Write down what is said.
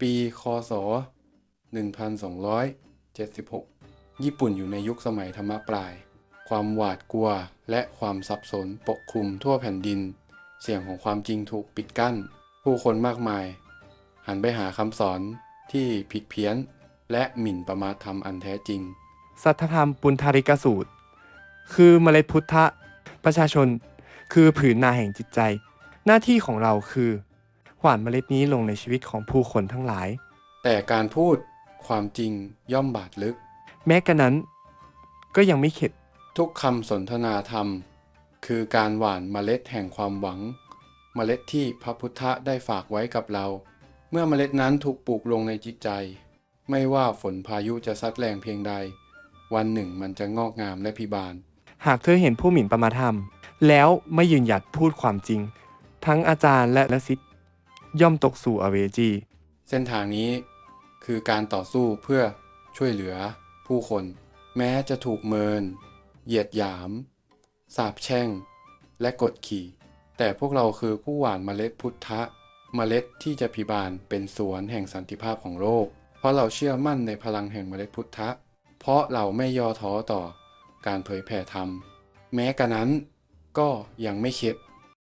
ปี คศ 1276 ญี่ปุ่นอยู่ในยุคสมัยธรรมปลาย ความหวาดกลัวและความสับสนปกคลุมทั่วแผ่นดิน เสียงของความจริงถูกปิดกั้น ผู้คนมากมาย หันไปหาคำสอนที่ผิดเพี้ยน และหมิ่นประมาทธรรมอันแท้จริง สัทธธรรมปุณธาริกสูตร คือเมล็ดพุทธะ ประชาชน คือผืนนาแห่งจิตใจ หน้าที่ของเราคือ หว่านเมล็ดนี้ลงในชีวิตของผู้คนทั้งหลาย แต่การพูดความจริงย่อมบาดลึก แม้กระนั้น ก็ยังไม่เข็ด ทุกคำสนทนาธรรม คือการหว่านเมล็ดแห่งความหวัง เมล็ดที่พระพุทธได้ฝากไว้กับเรา เมื่อเมล็ดนั้นถูกปลูกลงในจิตใจ ไม่ว่าฝนพายุจะซัดแรงเพียงใด วันหนึ่งมันจะงอกงามและพิบาล หากเธอเห็นผู้หมิ่นประมาทธรรม แล้วไม่ยืนหยัดพูดความจริง ทั้งอาจารย์และละสิทธิ์ ย่อมตกสู่อเวจี เส้นทางนี้คือการต่อสู้เพื่อช่วยเหลือผู้คน แม้จะถูกเมิน เหยียดหยาม สาปแช่ง และกดขี่ แต่พวกเราคือผู้หว่านเมล็ดพุทธะ เมล็ดที่จะพิบาลเป็นสวนแห่งสันติภาพของโลก เพราะเราเชื่อมั่นในพลังแห่งเมล็ดพุทธะ เพราะเราไม่ย่อท้อต่อการเผยแผ่ธรรม แม้กระนั้นก็ยังไม่เข็ด